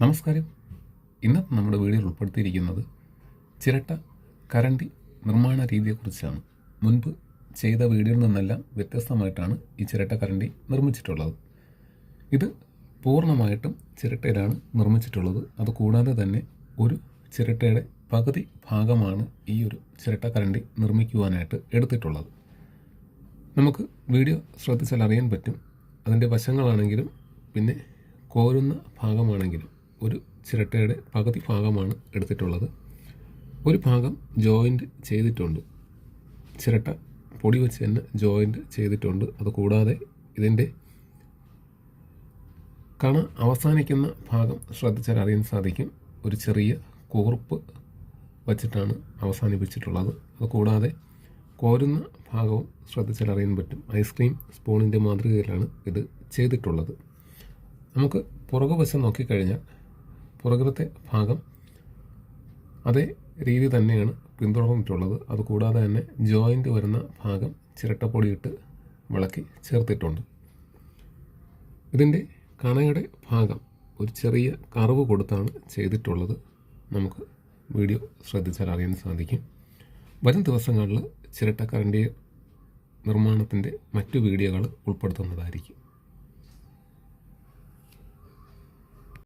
നമസ്കാരം. ഇന്നത്തെ നമ്മുടെ വീഡിയോയിൽ ഉൾപ്പെടുത്തിയിരിക്കുന്നത് ചിരട്ട കരണ്ടി നിർമ്മാണ രീതിയെക്കുറിച്ചാണ്. മുൻപ് ചെയ്ത വീഡിയോയിൽ നിന്നെല്ലാം വ്യത്യസ്തമായിട്ടാണ് ഈ ചിരട്ട കരണ്ടി നിർമ്മിച്ചിട്ടുള്ളത്. ഇത് പൂർണമായിട്ടും ചിരട്ടയിലാണ് നിർമ്മിച്ചിട്ടുള്ളത്. അതുകൂടാതെ തന്നെ ഒരു ചിരട്ടയുടെ പകുതി ഭാഗമാണ് ഈ ഒരു ചിരട്ട കരണ്ടി നിർമ്മിക്കുവാനായിട്ട് എടുത്തിട്ടുള്ളത്. നമുക്ക് വീഡിയോ ശ്രദ്ധിച്ചാൽ അറിയാൻ പറ്റും. അതിന്റെ വശങ്ങളാണെങ്കിലും പിന്നെ കോരുന്ന ഭാഗമാണെങ്കിലും ഒരു ചിരട്ടയുടെ പകുതി ഭാഗമാണ് എടുത്തിട്ടുള്ളത്. ഒരു ഭാഗം ജോയിന്റ് ചെയ്തിട്ടുണ്ട്. ചിരട്ട പൊടി വെച്ച് തന്നെ ജോയിന്റ് ചെയ്തിട്ടുണ്ട്. അതുകൂടാതെ ഇതിന്റെ കണ അവസാനിക്കുന്ന ഭാഗം ശ്രദ്ധിച്ചാൽ അറിയാൻ സാധിക്കും. ഒരു ചെറിയ കൂർപ്പ് വച്ചിട്ടാണ് അവസാനിപ്പിച്ചിട്ടുള്ളത്. അതുകൂടാതെ കോരുന്ന ഭാഗവും ശ്രദ്ധിച്ചാൽ അറിയാൻ പറ്റും. ഐസ്ക്രീം സ്പൂണിന്റെ മാതൃകയിലാണ് ഇത് ചെയ്തിട്ടുള്ളത്. നമുക്ക് പുറകുവശം നോക്കിക്കഴിഞ്ഞാൽ പുറകിലത്തെ ഭാഗം അതേ രീതി തന്നെയാണ് പിന്തുടർന്നിട്ടുള്ളത്. അതുകൂടാതെ തന്നെ ജോയിന്റ് വരുന്ന ഭാഗം ചിരട്ടപ്പൊടിയിട്ട് വിളക്കി ചേർത്തിട്ടുണ്ട്. ഇതിന്റെ കണയുടെ ഭാഗം ഒരു ചെറിയ കറവ് കൊടുത്താണ് ചെയ്തിട്ടുള്ളത്. നമുക്ക് വീഡിയോ ശ്രദ്ധിച്ചാൽ അറിയാൻ സാധിക്കും. വരും ദിവസങ്ങളിൽ ചിരട്ടക്കരന്റെ നിർമ്മാണത്തിന്റെ മറ്റു വീഡിയോകൾ ഉൾപ്പെടുത്തുന്നതായിരിക്കും.